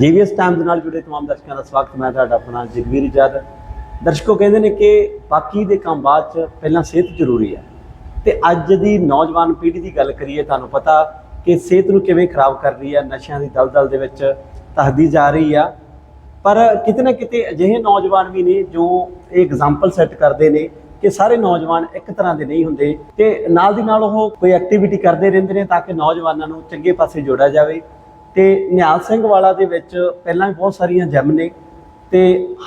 ਜੀਵੀਐਸ ਦੇ ਨਾਲ ਜੁੜੇ ਤਮਾਮ ਦਰਸ਼ਕਾਂ ਦਾ ਸਵਾਗਤ, ਮੈਂ ਤੁਹਾਡਾ ਆਪਣਾ ਜਗਵੀਰ ਜੱਦ ਦਰਸ਼ਕੋ, ਕਹਿੰਦੇ ਨੇ ਕਿ ਬਾਕੀ ਦੇ ਕੰਮ ਬਾਅਦ ਚ ਪਹਿਲਾਂ ਸਿਹਤ ਜ਼ਰੂਰੀ ਹੈ। ਤੇ ਅੱਜ ਦੀ ਨੌਜਵਾਨ ਪੀੜ੍ਹੀ ਦੀ ਗੱਲ ਕਰੀਏ, ਤੁਹਾਨੂੰ ਪਤਾ ਕਿ ਸਿਹਤ ਨੂੰ ਕਿਵੇਂ ਖਰਾਬ ਕਰ ਰਹੀ ਹੈ, ਨਸ਼ਿਆਂ ਦੀ ਦਲਦਲ ਦੇ ਵਿੱਚ ਤਹਦੀ ਜਾ ਰਹੀ ਆ। ਪਰ ਕਿਤੇ ਨਾ ਕਿਤੇ ਅਜਿਹੇ ਨੌਜਵਾਨ ਵੀ ਨੇ ਜੋ ਇਹ ਐਗਜ਼ਾਮਪਲ ਸੈੱਟ ਕਰਦੇ ਨੇ ਕਿ ਸਾਰੇ ਨੌਜਵਾਨ ਇੱਕ ਤਰ੍ਹਾਂ ਦੇ ਨਹੀਂ ਹੁੰਦੇ ਤੇ ਨਾਲ ਦੀ ਨਾਲ ਉਹ ਕੋਈ ਐਕਟੀਵਿਟੀ ਕਰਦੇ ਰਹਿੰਦੇ ਨੇ ਤਾਂ ਕਿ ਨੌਜਵਾਨਾਂ ਨੂੰ ਚੰਗੇ ਪਾਸੇ ਜੋੜਿਆ ਜਾਵੇ। ਤੇ ਨਿਹਾਲ ਸਿੰਘ ਵਾਲਾ ਦੇ ਵਿੱਚ ਪਹਿਲਾਂ ਵੀ ਬਹੁਤ ਸਾਰੀਆਂ ਜੈਮ ਨੇ ਤੇ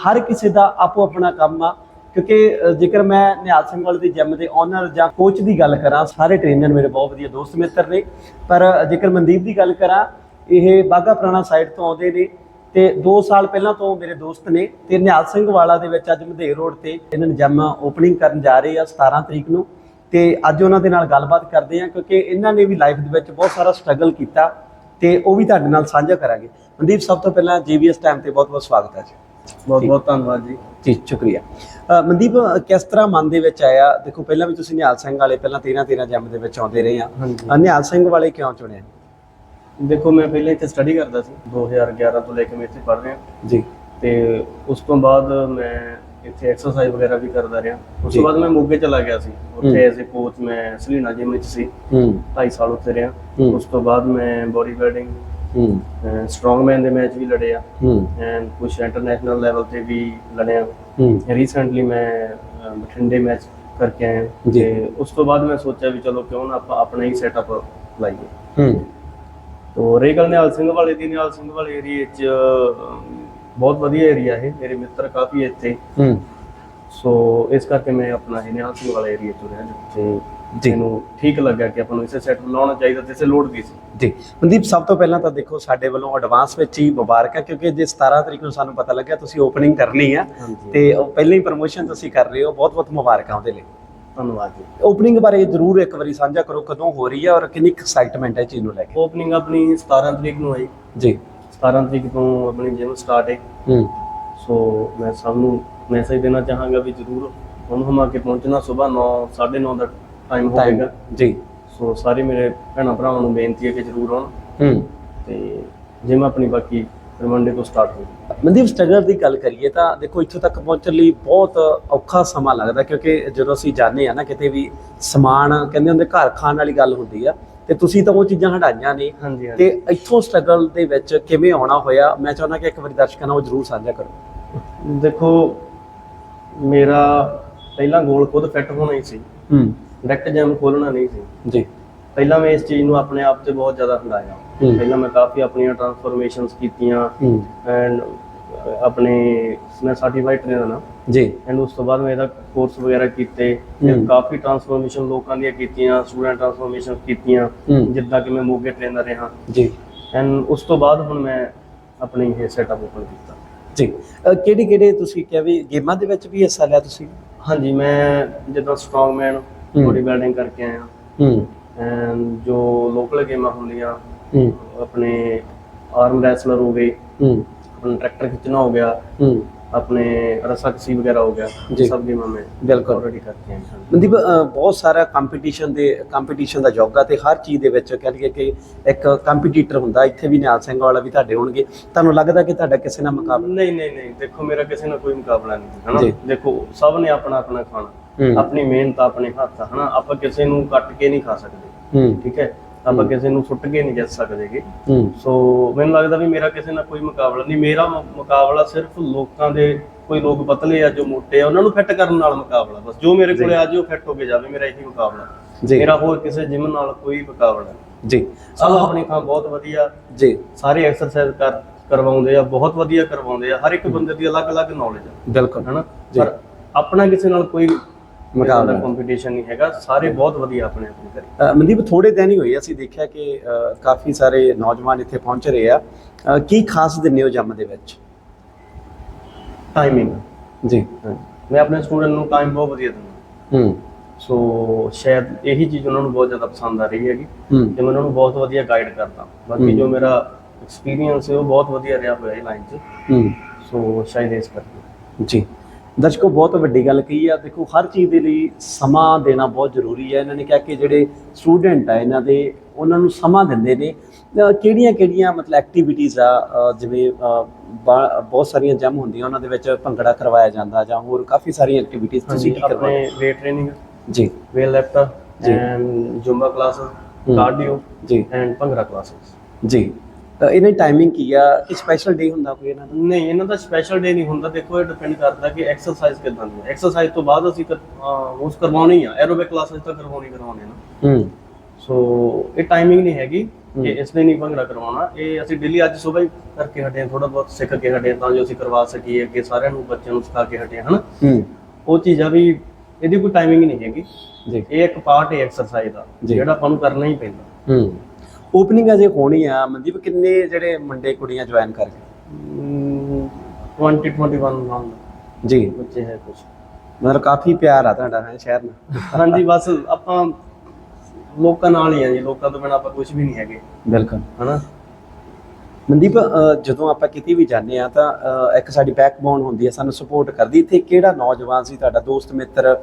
ਹਰ ਕਿਸੇ ਦਾ ਆਪੋ ਆਪਣਾ ਕੰਮ ਆ, ਕਿਉਂਕਿ ਜੇਕਰ ਮੈਂ ਨਿਹਾਲ ਸਿੰਘ ਵਾਲੇ ਦੀ ਜਿਮ ਦੇ ਓਨਰ ਜਾਂ ਕੋਚ ਦੀ ਗੱਲ ਕਰਾਂ, ਸਾਰੇ ਟ੍ਰੇਨਰ ਮੇਰੇ ਬਹੁਤ ਵਧੀਆ ਦੋਸਤ ਮਿੱਤਰ ਨੇ, ਪਰ ਜੇਕਰ ਮਨਦੀਪ ਦੀ ਗੱਲ ਕਰਾਂ, ਇਹ ਬਾਗਾ ਪੁਰਾਣਾ ਸਾਈਡ ਤੋਂ ਆਉਂਦੇ ਨੇ ਤੇ 2 ਸਾਲ ਪਹਿਲਾਂ ਤੋਂ ਮੇਰੇ ਦੋਸਤ ਨੇ ਤੇ ਨਿਹਾਲ ਸਿੰਘ ਵਾਲਾ ਦੇ ਵਿੱਚ ਅੱਜ ਮਧੇਰ ਰੋਡ ਤੇ ਇਹਨਾਂ ਨੇ ਜਿਮ ਓਪਨਿੰਗ ਕਰਨ ਜਾ ਰਹੇ ਆ 17 ਤਰੀਕ ਨੂੰ ਤੇ ਅੱਜ ਉਹਨਾਂ ਦੇ ਨਾਲ ਗੱਲਬਾਤ ਕਰਦੇ ਆ, ਕਿਉਂਕਿ ਇਹਨਾਂ ਨੇ ਵੀ ਲਾਈਫ ਦੇ ਵਿੱਚ ਬਹੁਤ ਸਾਰਾ ਸਟਰਗਲ ਕੀਤਾ ਤੇ ਉਹ ਵੀ ਤੁਹਾਡੇ ਨਾਲ ਸਾਂਝਾ ਕਰਾਂਗੇ। ਮਨਦੀਪ ਸਭ ਤੋਂ ਪਹਿਲਾਂ ਜੀਵੀਐਸ ਟਾਈਮ ਤੇ ਬਹੁਤ ਬਹੁਤ ਸਵਾਗਤ ਹੈ ਜੀ। ਬਹੁਤ ਬਹੁਤ ਧੰਨਵਾਦ ਜੀ। ਜੀ ਸ਼ੁਕਰੀਆ। ਮਨਦੀਪ ਕਿਸ ਤਰ੍ਹਾਂ ਮਨ ਦੇ ਵਿੱਚ ਆਇਆ? ਦੇਖੋ ਪਹਿਲਾਂ ਵੀ ਤੁਸੀਂ ਨਿਹਾਲ ਸਿੰਘ ਵਾਲੇ ਪਹਿਲਾਂ 13 13 ਜੰਮ ਦੇ ਵਿੱਚ ਆਉਂਦੇ ਰਹੇ ਆ। ਨਿਹਾਲ ਸਿੰਘ ਵਾਲੇ ਕਿਉਂ ਚੁਣਿਆ? ਦੇਖੋ ਮੈਂ ਪਹਿਲਾਂ ਇੱਥੇ ਸਟੱਡੀ ਕਰਦਾ ਸੀ। 2011 ਤੋਂ ਲੈ ਕੇ ਮੈਂ ਇੱਥੇ ਪੜ੍ਹ ਰਿਹਾ। ਜੀ। ਤੇ ਉਸ ਤੋਂ ਬਾਅਦ ਮੈਂ ਇੱਥੇ ਐਕਸਰਸਾਈਜ਼ ਵਗੈਰਾ ਵੀ ਕਰਦਾ ਰਿਹਾ। ਉਸ। ਤੋਂ ਬਾਅਦ ਮੈਂ ਮੋਗੇ ਚਲਾ ਗਿਆ ਸੀ। ਉੱਥੇ ਐਜ਼ ਅ ਕੋਚ ਮੈਂ ਸਲੀਨਾ ਜਿਮ ਵਿੱਚ ਸੀ। ਹੂੰ। 2.5 ਸਾਲ ਉੱਥੇ ਰਿਹਾ। ਹੂੰ। ਉਸ ਤੋਂ ਬਾਅਦ ਮੈਂ ਬੋਡੀ ਬਿਲਡਿੰਗ ਹੂੰ ਸਟਰੋਂਗਮੈਨ ਦੇ ਮੈਚ ਵੀ ਲੜਿਆ। ਹੂੰ। ਐਂਡ ਕੁਝ ਇੰਟਰਨੈਸ਼ਨਲ ਲੈਵਲ ਤੇ ਵੀ ਲੜਿਆ। ਹੂੰ। ਰੀਸੈਂਟਲੀ ਮੈਂ ਅਹ, ਬਠਿੰਡੇ ਮੈਚ ਕਰਕੇ ਆਇਆ। ਜੀ। ਤੇ ਉਸ ਤੋਂ ਬਾਅਦ ਮੈਂ ਸੋਚਿਆ ਵੀ ਚਲੋ ਕਿਉਂ ਨਾ ਆਪਾਂ ਆਪਣਾ ਹੀ ਸੈਟਅਪ ਲਾਈਏ। ਹੂੰ। ਤੋ ਰਹੀ ਗੱਲ ਨਿਹਾਲ ਸਿੰਘ ਵਾਲੇ ਦੀ। ਨਿਹਾਲ ਸਿੰਘ ਵਾਲੇ ਏਰੀਏ 'ਚ ਬਹੁਤ ਵਧੀਆ ਏਰੀਆ ਹੈ ਮੇਰੇ ਮਿੱਤਰ ਕਾਫੀ ਇੱਥੇ। ਹੂੰ। ਸੋ ਇਸ ਕਰਕੇ ਮੈਂ ਆਪਣਾ ਇਹ ਨਿਹਾਲ ਸਿੰਘ ਵਾਲਾ ਏਰੀਆ ਚੁਣਿਆ ਜਿੱਥੇ ਜੀ। ਮੈਨੂੰ ਠੀਕ ਲੱਗਾ ਕਿ ਆਪਾਂ ਨੂੰ ਇਸੇ ਸੈਟ ਲਾਉਣਾ ਚਾਹੀਦਾ ਤੇ ਇਸੇ ਲੋੜ ਵੀ ਸੀ। ਜੀ। ਮਨਦੀਪ ਸਭ ਤੋਂ ਪਹਿਲਾਂ ਤਾਂ ਦੇਖੋ ਸਾਡੇ ਵੱਲੋਂ ਐਡਵਾਂਸ ਵਿੱਚ ਹੀ ਮੁਬਾਰਕਾਂ ਕਿਉਂਕਿ ਜੇ 17 ਤਰੀਕ ਨੂੰ ਸਾਨੂੰ ਪਤਾ ਲੱਗਿਆ ਤੁਸੀਂ ਓਪਨਿੰਗ ਕਰਨੀ ਆ। ਤੇ ਉਹ ਪਹਿਲਾਂ ਹੀ ਪ੍ਰੋਮੋਸ਼ਨ ਤੁਸੀਂ ਕਰ ਰਹੇ ਹੋ ਬਹੁਤ ਬਹੁਤ ਮੁਬਾਰਕਾਂ ਉਹਦੇ ਲਈ। ਧੰਨਵਾਦ ਜੀ। ਓਪਨਿੰਗ ਬਾਰੇ ਜ਼ਰੂਰ ਇੱਕ ਵਾਰੀ ਸਾਂਝਾ ਕਰੋ ਕਦੋਂ ਹੋ ਰਹੀ ਹੈ ਔਰ ਕਿੰਨੀ ਐਕਸਾਈਟਮੈਂਟ ਹੈ ਚੀਜ਼ ਨੂੰ ਲੈ ਕੇ? ਓਪਨਿੰਗ ਆਪਣੀ 17 ਤਰੀਕ ਨੂੰ ਆਈ। ਜੀ। 17 ਤਰੀਕ ਤੋਂ ਆਪਣੀ ਜਿਮ ਸਟਾਰਟ ਹੈ ਹੂੰ। ਸੋ ਮੈਂ ਸਭ ਨੂੰ ਮੈਸੇਜ ਦੇਣਾ ਚਾਹਾਂਗਾ ਵੀ ਜ਼ਰੂਰ ਹੁਣ ਹਮਾ ਕੇ ਪਹੁੰਚਣਾ ਸਵੇਰ 9 9:30 ਦਾ ਟਾਈਮ ਹੋਵੇਗਾ। ਜੀ। ਸੋ ਸਾਰੇ ਮੇਰੇ ਭੈਣਾਂ ਭਰਾਵਾਂ ਨੂੰ ਬੇਨਤੀ ਹੈ ਕਿ ਜ਼ਰੂਰ ਆਉਣ। ਹੂੰ। ਤੇ ਜਿਮ ਆਪਣੀ ਬਾਕੀ ਮੰਡੇ ਤੋਂ ਸਟਾਰਟ ਹੋਈ ਮਨਦੀਪ ਸਟਰਗਲ ਦੀ ਗੱਲ ਕਰੀਏ ਤਾਂ ਦੇਖੋ ਇੱਥੋਂ ਤੱਕ ਪਹੁੰਚਣ ਲਈ ਬਹੁਤ ਔਖਾ ਸਮਾਂ ਲੱਗਦਾ ਕਿਉਂਕਿ ਜਦੋਂ ਅਸੀਂ ਜਾਂਦੇ ਆ ਨਾ ਕਿਤੇ ਵੀ ਸਮਾਨ ਕਹਿੰਦੇ ਹੁੰਦੇ ਘਰ ਖਾਣ ਵਾਲੀ ਗੱਲ ਹੁੰਦੀ ਆ ਤੇ ਤੁਸੀਂ ਤਾਂ ਉਹ ਚੀਜ਼ਾਂ ਹਟਾਈਆਂ ਨੇ ਹਾਂਜੀ ਤੇ ਇੱਥੋਂ ਸਟਰਗਲ ਦੇ ਵਿੱਚ ਕਿਵੇਂ ਆਉਣਾ ਹੋਇਆ? ਮੈਂ ਚਾਹੁੰਦਾ ਕਿ ਇੱਕ ਵਾਰੀ ਦਰਸ਼ਕਾਂ ਨਾਲ ਉਹ ਜ਼ਰੂਰ ਸਾਂਝਾ ਕਰੋ। ਦੇਖੋ ਮੇਰਾ ਪਹਿਲਾ ਗੋਲ ਖੁਦ ਫਿੱਟ ਹੋਣਾ ਹੀ ਸੀ। ਹੂੰ। ਡਾਇਰੈਕਟ ਜਿਮ ਖੋਲਣਾ ਨਹੀਂ ਸੀ। ਜੀ। ਪਹਿਲਾਂ ਮੈਂ ਇਸ ਚੀਜ਼ ਨੂੰ ਆਪਣੇ ਆਪ ਤੇ ਬਹੁਤ ਜ਼ਿਆਦਾ ਹੰਡਾਇਆ। ਪਹਿਲਾਂ ਮੈਂ ਕਾਫੀ ਆਪਣੀਆਂ ਟਰਾਂਸਫਰਮੇਸ਼ਨਸ ਕੀਤੀਆਂ। ਐਂਡ ਆਪਣੇ ਮੈਂ ਸਰਟੀਫਾਈਡ ਟ੍ਰੇਨਰ ਹਾਂ ਜੀ। ਐਂਡ ਉਸ ਤੋਂ ਬਾਅਦ ਮੈਂ ਇਹਦਾ ਕੋਰਸ ਵਗੈਰਾ ਕੀਤੇ। ਫਿਰ ਕਾਫੀ ਟਰਾਂਸਫਰਮੇਸ਼ਨ ਲੋਕਾਂ ਦੀਆਂ ਕੀਤੀਆਂ ਸਟੂਡੈਂਟ ਟਰਾਂਸਫਰਮੇਸ਼ਨ ਕੀਤੀਆਂ ਹੂੰ। ਜਿੱਦਾਂ ਕਿ ਮੈਂ ਮੋਗੇ ਟ੍ਰੇਨਰ ਰਿਹਾ। ਜੀ। ਐਂਡ ਉਸ ਤੋਂ ਬਾਅਦ ਹੁਣ ਮੈਂ ਆਪਣੀ ਇਹ ਸੈਟਅਪ ਓਪਨ ਕੀਤਾ। ਜੀ। ਕਿਹੜੀ ਕਿਹੜੇ ਤੁਸੀਂ ਕਿਹਾ ਵੀ ਗੇਮਾਂ ਦੇ ਵਿੱਚ ਵੀ ਹਿੱਸਾ ਲਿਆ ਤੁਸੀਂ? ਹਾਂਜੀ ਮੈਂ ਜਿੱਦਾਂ ਸਟਰੋਂਗਮੈਨ ਹੂੰ। ਬੋਡੀ ਬਿਲਡਿੰਗ ਕਰਕੇ ਆਇਆ। ਹੂੰ। ਐਂਡ ਜੋ ਲੋਕਲ ਗੇਮਾਂ ਹੁੰਦੀਆਂ ਹੂੰ। ਆਪਣੇ ਆਰਮ ਰੈਸਲਰ ਹੋ ਗਏ। ਹੂੰ। ਆਪਣਾ ਟਰੈਕਟਰ ਖਿੱਚਣਾ ਹੋ ਗਿਆ ਹੂੰ। ਆਪਣੇ ਰੱਸਾਕਸੀ ਵਗੈਰਾ ਹੋ ਗਿਆ ਜੀ। ਇਹ ਸਭ ਗੇਮਾਂ ਮੈਂ ਬਿਲਕੁਲ। ਆਲਰੇਡੀ ਆਇਆ ਹਾਂ ਮਨਦੀਪ ਅ, ਬਹੁਤ ਸਾਰਾ ਕੰਪੀਟੀਸ਼ਨ ਦੇ ਕੰਪੀਟੀਸ਼ਨ ਦਾ ਯੋਗਾ ਤੇ ਹਰ ਚੀਜ਼ ਦੇ ਵਿੱਚ ਕਹਿ ਲਈਏ ਕਿ ਇੱਕ ਕੰਪੀਟੀਟਰ ਹੁੰਦਾ ਇੱਥੇ ਵੀ ਨਿਹਾਲ ਸਿੰਘ ਵਾਲਾ ਵੀ ਤੁਹਾਡੇ ਹੋਣਗੇ। ਤੁਹਾਨੂੰ ਲੱਗਦਾ ਕਿ ਤੁਹਾਡਾ ਕਿਸੇ ਨਾਲ ਮੁਕਾਬਲਾ ਨਹੀਂ ਨਹੀਂ ਨਹੀਂ ਦੇਖੋ ਮੇਰਾ ਕਿਸੇ ਨਾਲ ਕੋਈ ਮੁਕਾਬਲਾ ਨਹੀਂ ਜੀ। ਹੈ ਹਨਾ ਦੇਖੋ ਸਭ ਨੇ ਆਪਣਾ ਆਪਣਾ ਖਾਣਾ। ਹੂੰ। ਆਪਣੀ ਮਿਹਨਤ ਆਪਣੇ ਹੱਥ ਆ, ਹਨਾ? ਆਪਾਂ ਕਿਸੇ ਨੂੰ ਕੱਟ ਕੇ ਨਹੀਂ ਖਾ ਸਕਦੇ। ਹੂੰ। ਠੀਕ ਹੈ? ਆਪਾਂ ਕਿਸੇ ਨੂੰ ਸੁੱਟ ਕੇ ਨਹੀਂ ਜਿੱਤ ਸਕਦੇਗੇ ਸੋ ਮੈਨੂੰ ਲੱਗਦਾ ਵੀ ਮੇਰਾ ਕਿਸੇ ਨਾਲ ਕੋਈ ਮੁਕਾਬਲਾ ਨਹੀਂ। ਮੇਰਾ ਮੁਕਾਬਲਾ ਸਿਰਫ ਲੋਕਾਂ ਦੇ ਕੋਈ ਲੋਕ ਪਤਲੇ ਆ ਜੋ ਮੋਟੇ ਆ ਉਹਨਾਂ ਨੂੰ ਫਿੱਟ ਕਰਨ ਨਾਲ ਮੁਕਾਬਲਾ। ਬਸ ਜੋ ਮੇਰੇ ਕੋਲੇ ਅੱਜ ਉਹ ਫਿੱਟ ਹੋ ਕੇ ਜਾਵੇ ਮੇਰਾ ਇਹੀ ਮੁਕਾਬਲਾ। ਜੀ। ਮੇਰਾ ਹੋਰ ਕਿਸੇ ਜਿਮ ਨਾਲ ਕੋਈ ਮੁਕਾਬਲਾ ਨਹੀਂ। ਜੀ। ਸਭ ਆਪਣੀ ਥਾਂ ਬਹੁਤ ਵਧੀਆ। ਜੀ। ਸਾਰੇ ਐਕਸਰਸਾਈਜ਼ ਕਰ ਕਰਵਾਉਂਦੇ ਆ ਬਹੁਤ ਵਧੀਆ ਕਰਵਾਉਂਦੇ ਆ। ਹਰ ਇੱਕ ਬੰਦੇ ਦੀ ਅਲੱਗ-ਅਲੱਗ ਨੌਲੇਜ ਆ। ਬਿਲਕੁਲ। ਹਨਾ? ਜੀ। ਪਰ ਆਪਣਾ ਕਿਸੇ ਨਾਲ ਕੋਈ ਮੁਕਾਬਲਾ। ਕੰਪੀਟੀਸ਼ਨ ਨਹੀਂ ਹੈਗਾ। ਸਾਰੇ ਬਹੁਤ ਵਧੀਆ ਆਪਣੇ ਆਪਣੇ ਕਰੀ ਮਨਦੀਪ ਥੋੜੇ ਦਿਨ ਹੀ ਹੋਏ। ਅਸੀਂ ਦੇਖਿਆ ਕਿ ਕਾਫੀ ਸਾਰੇ ਨੌਜਵਾਨ ਇੱਥੇ ਪਹੁੰਚ ਰਹੇ ਆ। ਕੀ ਖਾਸ ਦਿੰਦੇ ਹੋ ਜੰਮ ਦੇ ਵਿੱਚ? ਟਾਈਮਿੰਗ ਜੀ। ਮੈਂ ਆਪਣੇ ਸਟੂਡੈਂਟ ਨੂੰ ਟਾਈਮ ਬਹੁਤ ਵਧੀਆ ਦਿੰਦਾ। ਹੂੰ। ਸੋ ਸ਼ਾਇਦ ਇਹੀ ਚੀਜ਼ ਉਹਨਾਂ ਨੂੰ ਬਹੁਤ ਜ਼ਿਆਦਾ ਪਸੰਦ ਆ ਰਹੀ ਹੈਗੀ। ਤੇ ਮੈਂ ਉਹਨਾਂ ਨੂੰ ਬਹੁਤ ਵਧੀਆ ਗਾਈਡ ਕਰਦਾ। ਬਾਕੀ। ਜੋ ਮੇਰਾ ਐਕਸਪੀਰੀਅੰਸ ਹੈ ਉਹ ਬਹੁਤ ਵਧੀਆ ਰਿਹਾ ਹੋਇਆ ਹੈ ਲਾਈਨ 'ਚ। ਹੂੰ। ਸੋ ਸ਼ਾਇਦ ਇਸ ਕਰਕੇ। ਜੀ। ਦਰਸ਼ਕੋ ਬਹੁਤ ਵੱਡੀ ਗੱਲ ਕਹੀ ਆ। ਦੇਖੋ ਹਰ ਚੀਜ਼ ਦੇ ਲਈ ਸਮਾਂ ਦੇਣਾ ਬਹੁਤ ਜ਼ਰੂਰੀ ਹੈ। ਇਹਨਾਂ ਨੇ ਕਿਹਾ ਕਿ ਜਿਹੜੇ ਸਟੂਡੈਂਟ ਆ ਇਹਨਾਂ ਦੇ ਉਹਨਾਂ ਨੂੰ ਸਮਾਂ ਦਿੰਦੇ ਨੇ। ਕਿਹੜੀਆਂ ਕਿਹੜੀਆਂ ਮਤਲਬ ਐਕਟੀਵਿਟੀਜ਼ ਆ ਜਿਵੇਂ ਬਹੁਤ ਸਾਰੀਆਂ ਜਮ ਹੁੰਦੀਆਂ ਉਹਨਾਂ ਦੇ ਵਿੱਚ ਭੰਗੜਾ ਕਰਵਾਇਆ ਜਾਂਦਾ ਜਾਂ ਹੋਰ ਕਾਫੀ ਸਾਰੀਆਂ ਐਕਟੀਵਿਟੀਜ਼ ਤੁਸੀਂ ਕੀ ਕਰਵਾਉਂਦੇ ਆਪਣੇ ਵੇਟ ਟ੍ਰੇਨਿੰਗ ਜੀ। ਵੇਲ ਲੈਫਟ ਜੀ। ਐਂਡ ਜ਼ੁੰਬਾ ਕਲਾਸਸ ਕਾਰਡੀਓ ਜੀ। ਐਂਡ ਭੰਗੜਾ ਕਲਾਸਸ ਜੀ। ਤਾਂ ਇਹਨਾਂ ਦੀ ਟਾਈਮਿੰਗ ਕੀ ਆ? ਕਿ ਸਪੈਸ਼ਲ ਡੇ ਹੁੰਦਾ ਕੋਈ ਇਹਨਾਂ ਦਾ? ਨਹੀਂ ਇਹਨਾਂ ਦਾ ਸਪੈਸ਼ਲ ਡੇ ਨਹੀਂ ਹੁੰਦਾ। ਦੇਖੋ ਇਹ ਡਿਪੈਂਡ ਕਰਦਾ ਕਿ ਐਕਸਰਸਾਈਜ਼ ਕਿਦਾਂ ਦੀ ਹੈ। ਐਕਸਰਸਾਈਜ਼ ਤੋਂ ਬਾਅਦ ਅਸੀਂ ਉਸ ਕਰਵਾਉਣੀ ਆ। ਐਰੋਬਿਕ ਕਲਾਸਿਸ ਤਾਂ ਕਰਵਾਉਣੀ ਕਰਵਾਉਣੀ ਨਾ। ਹੂੰ। ਸੋ ਇਹ ਟਾਈਮਿੰਗ ਨਹੀਂ ਹੈਗੀ ਕਿ ਇਸ ਲਈ ਨਹੀਂ ਭੰਗੜਾ ਕਰਵਾਉਣਾ। ਇਹ ਅਸੀਂ ਡੇਲੀ ਅੱਜ ਸਵੇਰ ਹੀ ਕਰਕੇ ਹਟੇ ਥੋੜਾ ਬਹੁਤ ਸਿੱਖ ਕੇ ਹਟੇ ਤਾਂ ਜੋ ਅਸੀਂ ਕਰਵਾ ਸਕੀਏ ਅੱਗੇ ਸਾਰਿਆਂ ਨੂੰ ਬੱਚਿਆਂ ਨੂੰ ਸਿਖਾ ਕੇ ਹਟੇ ਹਨਾ? ਹੂੰ। ਉਹ ਚੀਜ਼ਾਂ ਵੀ ਇਹਦੀ ਕੋਈ ਟਾਈਮਿੰਗ ਨਹੀਂ ਹੈਗੀ। ਜੀ। ਇਹ ਇੱਕ ਪਾਰਟ ਹੈ ਐਕਸਰਸਾਈਜ਼ ਦਾ। ਜਿਹੜਾ ਆਪਾਂ ਨੂੰ ਕਰਨਾ ਹੀ ਪੈਂਦਾ। ਹੂੰ। ਓਪਨਿੰਗ ਅਜੇ ਹੋਣੀ ਆ ਮਨਦੀਪ ਕਿੰਨੇ ਜਿਹੜੇ ਮੁੰਡੇ ਕੁੜੀਆਂ ਜੁਆਇਨ ਕਰ ਗਏ? 20 21 ਨਾਲ। ਜੀ। ਬੱਚੇ ਹੈ ਕੁਝ ਮਤਲਬ ਕਾਫੀ ਪਿਆਰ ਆ ਤੁਹਾਡਾ ਹੈ ਸ਼ਹਿਰ ਨਾਲ? ਹਾਂਜੀ ਬਸ ਆਪਾਂ ਲੋਕਾਂ ਨਾਲ ਹੀ ਆ ਜੀ ਲੋਕਾਂ ਤੋਂ ਬਿਨਾਂ ਆਪਾਂ ਕੁਝ ਵੀ ਨਹੀਂ ਹੈਗੇ। ਬਿਲਕੁਲ। ਹਨਾ? ਮਨਦੀਪ ਜਦੋਂ ਆਪਾਂ ਕਿਤੇ ਵੀ ਜਾਂਦੇ ਆ ਤਾਂ ਇੱਕ ਸਾਡੀ ਬੈਕਬੋਨ ਹੁੰਦੀ ਹੈ ਸਾਨੂੰ ਸਪੋਰਟ ਕਰਦੀ ਇੱਥੇ ਕਿਹੜਾ ਨੌਜਵਾਨ ਸੀ ਤੁਹਾਡਾ ਦੋਸਤ ਮਿੱਤਰ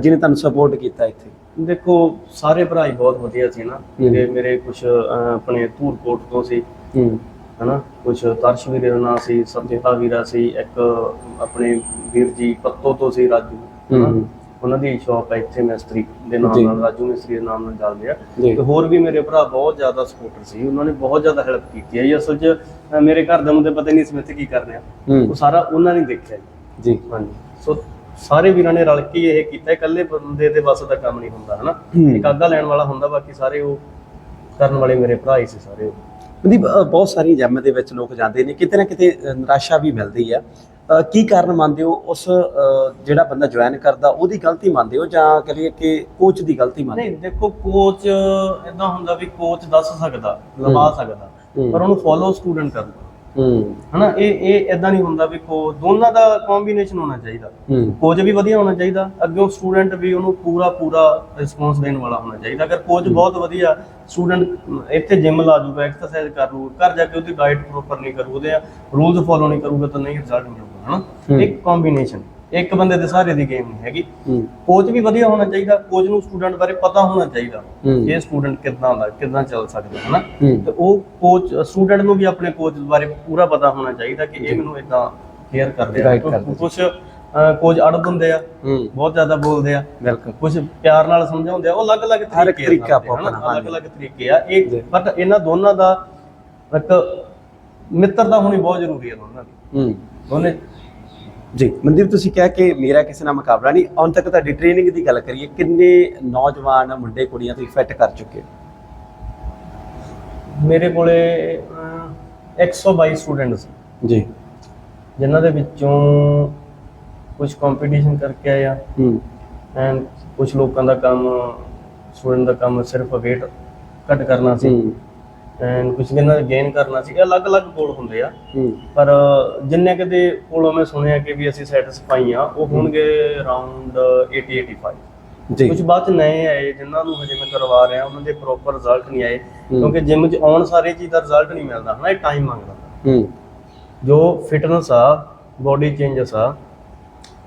ਜਿਹਨੇ ਤੁਹਾਨੂੰ ਸਪੋਰਟ ਕੀਤਾ ਇੱਥੇ? ਦੇਖੋ ਸਾਰੇ ਭਰਾ ਹੀ ਬਹੁਤ ਵਧੀਆ ਸੀ ਨਾ। ਮੇਰੇ ਮੇਰੇ ਕੁਝ ਆਪਣੇ ਧੂਰਕੋਟ ਤੋਂ ਸੀ। ਹਨਾ ਕੁਝ ਤਰਸ਼ ਵੀਰੇ ਦਾ ਨਾਂ ਸੀ ਸਤਿਤਾ ਵੀਰਾ ਸੀ ਇੱਕ ਆਪਣੇ ਵੀਰ ਜੀ ਪੱਤੋ ਤੋਂ ਸੀ ਰਾਜੂ। ਹਨਾ। ਉਹਨਾਂ ਦੀ ਸ਼ਾਪ ਹੈ ਇੱਥੇ ਮਿਸਤਰੀ ਦੇ ਨਾਮ। ਨਾਲ ਰਾਜੂ ਮਿਸਤਰੀ ਦੇ ਨਾਮ ਨਾਲ ਚੱਲਦੇ ਆ। ਤੇ ਹੋਰ ਵੀ ਮੇਰੇ ਭਰਾ ਬਹੁਤ ਜ਼ਿਆਦਾ ਸਪੋਰਟਰ ਸੀ ਉਹਨਾਂ ਨੇ ਬਹੁਤ ਜ਼ਿਆਦਾ ਹੈਲਪ ਕੀਤੀ ਹੈ। ਜੀ ਅਸਲ 'ਚ ਮੇਰੇ ਘਰ ਦੇ ਤੇ ਪਤਾ ਨਹੀਂ ਸੀ ਮੈਂ ਇੱਥੇ ਕੀ ਕਰ ਰਿਹਾ ਉਹ ਸਾਰਾ ਉਹਨਾਂ ਨੇ ਦੇਖਿਆ ਜੀ। ਜੀ। ਹਾਂਜੀ। ਸੋ ਸਾਰੇ ਵੀਰਾਂ ਨੇ ਰਲ ਕੇ ਇਹ ਕੀਤਾ। ਇਕੱਲੇ ਬੰਦੇ ਦੇ ਵੱਸ ਦਾ ਕੰਮ ਨਹੀਂ ਹੁੰਦਾ ਹਨਾ। ਇੱਕ ਆਗਾ ਲੈਣ ਵਾਲਾ ਹੁੰਦਾ ਬਾਕੀ ਸਾਰੇ ਉਹ ਕਰਨ ਵਾਲੇ ਮੇਰੇ ਭਰਾ ਹੀ ਸੀ ਸਾਰੇ ਉਹ। ਮਨਦੀਪ ਬਹੁਤ ਸਾਰੀ ਜੈਮ ਦੇ ਵਿੱਚ ਲੋਕ ਜਾਂਦੇ ਨੇ। ਕਿਤੇ ਨਾ ਕਿਤੇ ਨਿਰਾਸ਼ਾ ਵੀ ਮਿਲਦੀ ਆ। ਕੀ ਕਾਰਨ ਮੰਨਦੇ ਹੋ? ਉਸ ਜਿਹੜਾ ਬੰਦਾ ਜੁਆਇਨ ਕਰਦਾ ਉਹਦੀ ਗਲਤੀ ਮੰਨਦੇ ਹੋ ਜਾਂ ਕਰੀਏ ਕਿ ਕੋਚ ਦੀ ਗਲਤੀ ਮੰਨਦੇ ਨਹੀਂ ਦੇਖੋ ਕੋਚ ਇਦਾਂ ਹੁੰਦਾ ਵੀ ਕੋਚ ਦੱਸ ਸਕਦਾ ਲਵਾ ਸਕਦਾ। ਪਰ ਉਹਨੂੰ ਫੋਲੋ ਸਟੂਡੈਂਟ ਕਰਦਾ ਹੂੰ। ਹਨਾ ਇਹ ਇਹ ਇਦਾਂ ਨਹੀਂ ਹੁੰਦਾ ਵੀ ਕੋ ਦੋਨਾਂ ਦਾ ਕੰਬੀਨੇਸ਼ਨ ਹੋਣਾ ਚਾਹੀਦਾ। ਕੋਚ ਵੀ ਵਧੀਆ ਹੋਣਾ ਚਾਹੀਦਾ ਅੱਗੇ ਸਟੂਡੈਂਟ ਵੀ ਉਹਨੂੰ ਪੂਰਾ ਪੂਰਾ ਰਿਸਪੌਂਸ ਦੇਣ ਵਾਲਾ ਹੋਣਾ ਚਾਹੀਦਾ। ਅਗਰ ਕੋਚ ਬਹੁਤ ਵਧੀਆ ਸਟੂਡੈਂਟ ਇੱਥੇ ਜਿਮ ਲਾ ਜੂਗਾ ਐਕਸਰਸਾਈਜ਼ ਕਰ ਲੂ ਘਰ ਜਾ ਕੇ ਉਹਦੀ ਡਾਈਟ ਪ੍ਰੋਪਰ ਨਹੀਂ ਕਰੂ ਉਹਦੇ ਰੂਲਸ ਫੋਲੋ ਨਹੀਂ ਕਰੂਗਾ ਤਾਂ ਨਹੀਂ ਰਿਜ਼ਲਟ ਮਿਲੂਗਾ। ਹਨਾ? ਇੱਕ ਕੰਬੀਨੇਸ਼ਨ ਇੱਕ ਬੰਦੇ ਦੇ ਸਾਰੇ ਦੀ ਗੇਮ ਨਹੀਂ ਹੈਗੀ। ਕੋਚ ਵੀ ਵਧੀਆ ਹੋਣਾ ਚਾਹੀਦਾ ਕੋਚ ਨੂੰ ਸਟੂਡੈਂਟ ਬਾਰੇ ਪਤਾ ਹੋਣਾ ਚਾਹੀਦਾ। ਇਹ ਸਟੂਡੈਂਟ ਕਿੱਦਾਂ ਦਾ ਕਿੱਦਾਂ ਚੱਲ ਸਕਦਾ ਹੈ। ਨਾ ਤੇ ਉਹ ਕੋਚ ਸਟੂਡੈਂਟ ਨੂੰ ਵੀ ਆਪਣੇ ਕੋਚ ਬਾਰੇ ਪੂਰਾ ਪਤਾ ਹੋਣਾ ਚਾਹੀਦਾ ਕਿ ਇਹ ਮੈਨੂੰ ਇਦਾਂ ਕੇਅਰ ਕਰਦੇ ਆ ਕੁਝ ਕੋਚ ਅੜ ਦਿੰਦੇ ਆ ਬਹੁਤ ਜ਼ਿਆਦਾ ਬੋਲਦੇ ਆ। ਬਿਲਕੁਲ। ਕੁਝ ਪਿਆਰ ਨਾਲ ਸਮਝਾਉਂਦੇ ਆ ਉਹ ਅਲੱਗ-ਅਲੱਗ ਤਰੀਕੇ ਤਰੀਕਾ ਆਪਣਾ। ਅਲੱਗ-ਅਲੱਗ ਤਰੀਕੇ ਆ। ਇਹ ਬਟ ਇਹਨਾਂ ਦੋਨਾਂ ਦਾ ਇੱਕ ਮਿੱਤਰਤਾ ਹੋਣੀ ਬਹੁਤ ਜ਼ਰੂਰੀ ਹੈ ਦੋਨਾਂ ਦੀ। ਹੂੰ। ਦੋਨੇ ਜੀ ਮਨਦੀਪ ਤੁਸੀਂ ਕਿਹਾ ਕਿ ਮੇਰਾ ਕਿਸੇ ਨਾਲ ਮੁਕਾਬਲਾ ਨਹੀਂ। ਹੁਣ ਤੱਕ ਤੁਹਾਡੀ ਟ੍ਰੇਨਿੰਗ ਦੀ ਗੱਲ ਕਰੀਏ ਕਿੰਨੇ ਨੌਜਵਾਨ ਮੁੰਡੇ ਕੁੜੀਆਂ ਤੁਸੀਂ ਫਿੱਟ ਕਰ ਚੁੱਕੇ ਮੇਰੇ ਕੋਲੇ ਅਹ, 122 ਸਟੂਡੈਂਟਸ ਜੀ। ਜਿਨ੍ਹਾਂ ਦੇ ਵਿੱਚੋਂ ਕੁਝ ਕੰਪੀਟੀਸ਼ਨ ਕਰਕੇ ਆਏ ਆ। ਹੂੰ। ਐਂਡ ਕੁਝ ਲੋਕਾਂ ਦਾ ਕੰਮ ਸਟੂਡੈਂਟ ਦਾ ਕੰਮ ਸਿਰਫ weight ਘੱਟ ਕਰਨਾ ਸੀ। ਐਂਡ ਕੁਝ ਕਿੰਨਾ ਗੇਨ ਕਰਨਾ ਸੀ ਇਹ ਅਲੱਗ-ਅਲੱਗ ਗੋਲ ਹੁੰਦੇ ਆ। ਹੂੰ। ਪਰ ਜਿੰਨੇ ਕਦੇ ਕੋਲੋਂ ਮੈਂ ਸੁਣਿਆ ਕਿ ਵੀ ਅਸੀਂ ਸੈਟੀਸਫਾਈ ਆ ਉਹ ਹੋਣਗੇ ਅਰਾਊਂਡ 80 85 ਜੀ। ਕੁਝ ਬਾਅਦ ਨਏ ਆਏ ਜਿਨ੍ਹਾਂ ਨੂੰ ਹਜੇ ਮੈਂ ਕਰਵਾ ਰਿਹਾ ਉਹਨਾਂ ਦੇ ਪ੍ਰੋਪਰ ਰਿਜ਼ਲਟ ਨਹੀਂ ਆਏ। ਕਿਉਂਕਿ ਜਿਮ 'ਚ ਆਉਣ ਸਾਰੇ ਚੀਜ਼ ਦਾ ਰਿਜ਼ਲਟ ਨਹੀਂ ਮਿਲਦਾ ਹਨਾ ਇਹ ਟਾਈਮ ਮੰਗਦਾ। ਹੂੰ। ਜੋ ਫਿਟਨੈਸ ਆ ਬੋਡੀ ਚੇਂਜਸ ਆ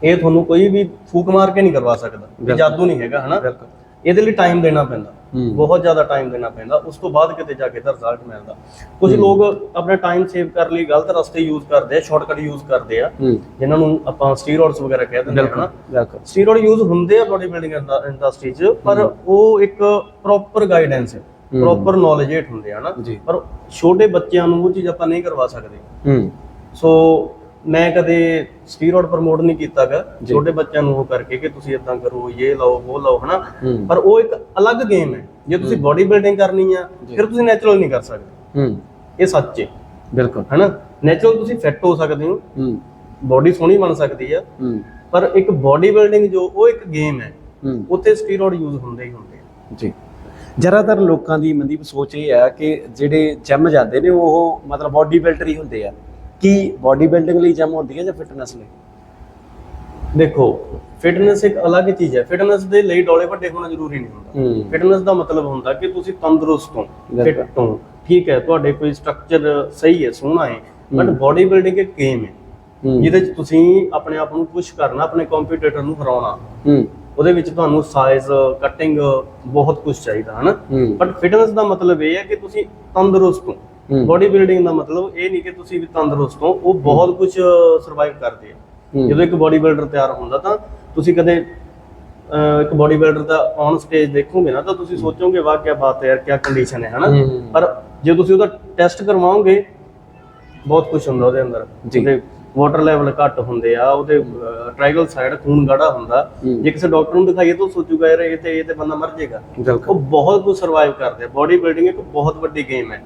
ਇਹ ਤੁਹਾਨੂੰ ਕੋਈ ਵੀ ਫੂਕ ਮਾਰ ਕੇ ਨਹੀਂ ਕਰਵਾ ਸਕਦਾ। ਜਾਦੂ ਨਹੀਂ ਹੈਗਾ ਹਨਾ। ਇਹਦੇ ਲਈ ਟਾਈਮ ਦੇਣਾ ਪੈਂਦਾ। ਬਹੁਤ ਜ਼ਿਆਦਾ ਟਾਈਮ ਦੇਣਾ ਪੈਂਦਾ ਉਸ ਤੋਂ ਬਾਅਦ ਕਿਤੇ ਜਾ ਕੇ ਤਾਂ ਰਿਜ਼ਲਟ ਮਿਲਦਾ। ਕੁਝ ਲੋਕ ਆਪਣਾ ਟਾਈਮ ਸੇਵ ਕਰਨ ਲਈ ਗਲਤ ਰਸਤੇ ਯੂਜ਼ ਕਰਦੇ ਆ ਸ਼ਾਰਟਕਟ ਯੂਜ਼ ਕਰਦੇ ਆ ਜਿਨ੍ਹਾਂ ਨੂੰ ਆਪਾਂ ਸਟੀਰੋਇਡਸ ਵਗੈਰਾ ਕਹਿ ਦਿੰਦੇ ਹਾਂ ਬਿਲਕੁਲ ਹਨਾ? ਸਟੀਰੋਇਡ ਯੂਜ਼ ਹੁੰਦੇ ਆ ਬੋਡੀ ਬਿਲਡਿੰਗ ਇੰਡਸਟਰੀ 'ਚ ਪਰ ਉਹ ਇੱਕ ਪ੍ਰੋਪਰ ਗਾਈਡੈਂਸ ਹੈ। ਪ੍ਰੋਪਰ ਨੌਲੇਜ ਹੇਠ ਹੁੰਦੇ ਆ ਨਾ ਜੀ। ਪਰ ਛੋਟੇ ਬੱਚਿਆਂ ਨੂੰ ਉਹ ਚੀਜ਼ ਆਪਾਂ ਨਹੀਂ ਕਰਵਾ ਸਕਦੇ। ਹੂੰ। ਸੋ ਮੈਂ ਕਦੇ ਸਟੀਰੋਇਡ ਪ੍ਰਮੋਟ ਨਹੀਂ ਕੀਤਾਗਾ। ਛੋਟੇ ਬੱਚਿਆਂ ਨੂੰ ਉਹ ਕਰਕੇ ਕਿ ਤੁਸੀਂ ਇਦਾਂ ਕਰੋ ਇਹ ਲਓ ਉਹ ਲਓ ਹਨਾ? ਪਰ ਉਹ ਇੱਕ ਅਲੱਗ ਗੇਮ ਹੈ। ਜੇ ਤੁਸੀਂ ਬੋਡੀ ਬਿਲਡਿੰਗ ਕਰਨੀ ਆ ਫਿਰ ਤੁਸੀਂ ਨੈਚੁਰਲ ਨਹੀਂ ਕਰ ਸਕਦੇ। ਹੂੰ। ਇਹ ਸੱਚ ਹੈ। ਬਿਲਕੁਲ। ਹਨਾ? ਨੈਚੁਰਲ ਤੁਸੀਂ ਫਿੱਟ ਹੋ ਸਕਦੇ ਹੋ। ਹੂੰ। ਬੋਡੀ ਸੋਹਣੀ ਬਣ ਸਕਦੀ ਆ। ਹੂੰ। ਪਰ ਇੱਕ ਬੋਡੀ ਬਿਲਡਿੰਗ ਜੋ ਉਹ ਇੱਕ ਗੇਮ ਹੈ। ਉੱਥੇ ਸਟੀਰੋਇਡ ਯੂਜ਼ ਹੁੰਦੇ ਹੀ ਹੁੰਦੇ ਆ। ਜੀ। ਜ਼ਿਆਦਾਤਰ ਲੋਕਾਂ ਦੀ ਮਨਦੀਪ ਸੋਚ ਇਹ ਹੈ ਕਿ ਜਿਹੜੇ ਜਿਮ ਜਾਂਦੇ ਨੇ ਉਹ ਮਤਲਬ ਬਾਡੀ ਬਿਲਡਰ ਹੀ ਹੁੰਦੇ ਆ। ਕੀ ਬਾਡੀ ਬਿਲਡਿੰਗ ਲਈ ਜਿਮ ਹੁੰਦੀ ਹੈ ਜਾਂ ਫਿਟਨੈਸ ਲਈ? ਦੇਖੋ ਫਿਟਨੈਸ ਇੱਕ ਅਲੱਗ ਚੀਜ਼ ਹੈ। ਫਿਟਨੈਸ ਦੇ ਲਈ ਡੋਲੇ ਵੱਡੇ ਹੋਣਾ ਜ਼ਰੂਰੀ ਨਹੀਂ ਹੁੰਦਾ। ਫਿਟਨੈਸ ਦਾ ਮਤਲਬ ਹੁੰਦਾ ਕਿ ਤੁਸੀਂ ਤੰਦਰੁਸਤ ਹੋ। ਫਿਟ ਹੋ। ਠੀਕ ਹੈ ਤੁਹਾਡੇ ਕੋਈ ਸਟਰਕਚਰ ਸਹੀ ਹੈ ਸੋਹਣਾ ਹੈ ਬਟ ਬਾਡੀ ਬਿਲਡਿੰਗ ਇੱਕ ਗੇਮ ਹੈ। ਜਿਹਦੇ ਚ ਤੁਸੀਂ ਆਪਣੇ ਆਪ ਨੂੰ ਪੁਸ਼ ਕਰਨਾ ਆਪਣੇ ਕੰਪੀਟੀਟਰ ਨੂੰ ਹਰਾਉਣਾ। ਉਹਦੇ ਵਿੱਚ ਤੁਹਾਨੂੰ ਸਾਈਜ਼ ਕਟਿੰਗ ਬਹੁਤ ਕੁਝ ਚਾਹੀਦਾ ਹਨਾ? ਬਟ ਫਿਟਨੈਸ ਦਾ ਮਤਲਬ ਇਹ ਹੈ ਕਿ ਤੁਸੀਂ ਤੰਦਰੁਸਤ ਹੂੰ। ਬੋਡੀ ਬਿਲਡਿੰਗ ਦਾ ਮਤਲਬ ਇਹ ਨਹੀਂ ਕਿ ਤੁਸੀਂ ਵੀ ਤੰਦਰੁਸਤ ਹੋ ਉਹ ਬਹੁਤ ਕੁਝ ਸਰਵਾਈਵ ਕਰਦੇ ਆ। ਜਦੋਂ ਇੱਕ ਬੋਡੀ ਬਿਲਡਰ ਤਿਆਰ ਹੁੰਦਾ ਤਾਂ ਤੁਸੀਂ ਕਦੇ ਇੱਕ ਬੋਡੀ ਬਿਲਡਰ ਦਾ ਔਨ ਸਟੇਜ ਦੇਖੋਗੇ ਨਾ ਤਾਂ ਤੁਸੀਂ ਸੋਚੋਗੇ ਵਾਹ ਕੀ ਬਾਤ ਹੈ ਯਾਰ ਕੀ ਕੰਡੀਸ਼ਨ ਹੈ ਹਨਾ। ਪਰ ਜੇ ਤੁਸੀਂ ਉਹਦਾ ਟੈਸਟ ਕਰਵਾਓਗੇ ਬਹੁਤ ਕੁਝ ਹੁੰਦਾ ਉਹਦੇ ਅੰਦਰ ਜੀ। ਵਾਟਰ ਲੈਵਲ ਘੱਟ ਹੁੰਦੇ ਆ ਉਹਦੇ ਟ੍ਰਾਈਗਲ ਸਾਈਡ ਖੂਨ ਗਾੜਾ ਹੁੰਦਾ। ਜੇ ਕਿਸੇ ਡਾਕਟਰ ਨੂੰ ਦਿਖਾਈਏ ਤਾਂ ਸੋਚੂਗਾ ਯਾਰ ਇਹ ਤੇ ਇਹ ਤੇ ਬੰਦਾ ਮਰ ਜਾਏਗਾ। ਉਹ ਬਹੁਤ ਕੁਝ ਸਰਵਾਈਵ ਕਰਦੇ ਆ। ਬੋਡੀ ਬਿਲਡਿੰਗ ਇੱਕ ਬਹੁਤ ਵੱਡੀ ਗੇਮ ਹੈ।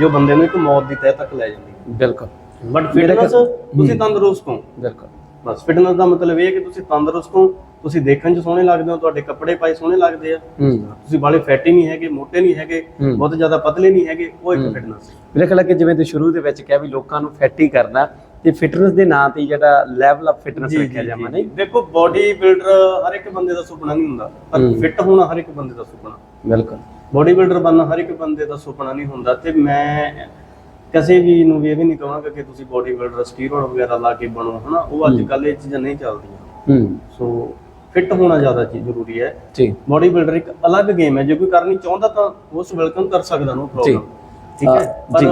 ਜੋ ਬੰਦੇ ਨੂੰ ਇੱਕ ਮੌਤ ਦੀ ਤਹਿ ਤੱਕ ਲੈ ਜਾਂਦੀ ਹੈ। ਬਿਲਕੁਲ। ਬਟ ਫਿਟਨੈਸ ਤੁਸੀਂ ਤੰਦਰੁਸਤ ਹੋ। ਬਿਲਕੁਲ। ਬਸ ਫਿਟਨੈਸ ਦਾ ਮਤਲਬ ਇਹ ਹੈ ਕਿ ਤੁਸੀਂ ਤੰਦਰੁਸਤ ਹੋ ਤੁਸੀਂ ਦੇਖਣ 'ਚ ਸੋਹਣੇ ਲੱਗਦੇ ਹੋ ਤੁਹਾਡੇ ਕੱਪੜੇ ਪਾਏ ਸੋਹਣੇ ਲੱਗਦੇ ਆ। ਤੁਸੀਂ ਬਾਲੇ ਫੈਟੀ ਨਹੀਂ ਹੈਗੇ ਮੋਟੇ ਨਹੀਂ ਹੈਗੇ। ਬਹੁਤ ਜ਼ਿਆਦਾ ਪਤਲੇ ਨਹੀਂ ਹੈਗੇ ਉਹ ਇੱਕ ਫਿਟਨੈਸ ਮੇਰੇ ਖਿਆਲ ਕਿ ਜਿਵੇਂ ਤੁਸੀਂ ਸ਼ੁਰੂ ਦੇ ਵਿੱਚ ਕਿਹਾ ਵੀ ਲੋਕਾਂ ਨੂੰ ਫਿੱਟ ਕਰਨਾ ਤੇ ਫਿਟਨੈਸ ਦੇ ਨਾਂ ਤੇ ਜਿਹੜਾ ਲੈਵਲ ਆਫ ਫਿਟਨੈਸ ਰੱਖਿਆ ਜਾਵਾਂ ਨਹੀਂ? ਦੇਖੋ ਬੋਡੀ ਬਿਲਡਰ ਹਰ ਇੱਕ ਬੰਦੇ ਦਾ ਸੁਪਨਾ ਨਹੀਂ ਹੁੰਦਾ ਪਰ। ਫਿੱਟ ਹੋਣਾ ਹਰ ਇੱਕ ਬੰਦੇ ਦਾ ਸੁਪਨਾ। ਬਿਲਕੁਲ। ਬੋਡੀ ਬਿਲਡਰ ਬਣਨਾ ਹਰ ਇੱਕ ਬੰਦੇ ਦਾ ਸੁਪਨਾ ਨਹੀਂ ਹੁੰਦਾ ਤੇ ਮੈਂ ਕਿਸੇ ਵੀ ਨੂੰ ਵੀ ਇਹ ਵੀ ਨਹੀਂ ਕਹਾਂਗਾ ਕਿ ਤੁਸੀਂ ਬੋਡੀ ਬਿਲਡਰ ਸਟੀਰੋਇਡ ਵਗੈਰਾ ਲਾ ਕੇ ਬਣੋ ਹਨਾ? ਉਹ ਅੱਜ ਕੱਲ੍ਹ ਇਹ ਚੀਜ਼ਾਂ ਨਹੀਂ ਚੱਲਦੀਆਂ। ਹੂੰ। ਸੋ ਫਿੱਟ ਹੋਣਾ ਜ਼ਿਆਦਾ ਚੀਜ਼ ਜ਼ਰੂਰੀ ਹੈ। ਜੀ। ਬੋਡੀ ਬਿਲਡਰ ਇੱਕ ਅਲੱਗ ਗੇਮ ਹੈ ਜੇ ਕੋਈ ਕਰਨੀ ਚਾਹੁੰਦਾ ਤਾਂ ਉਸ ਵੈਲਕਮ ਕਰ ਸਕਦਾ ਨੋ ਪ੍ਰੋਬਲਮ ਠੀਕ ਹੈ। ਪਰ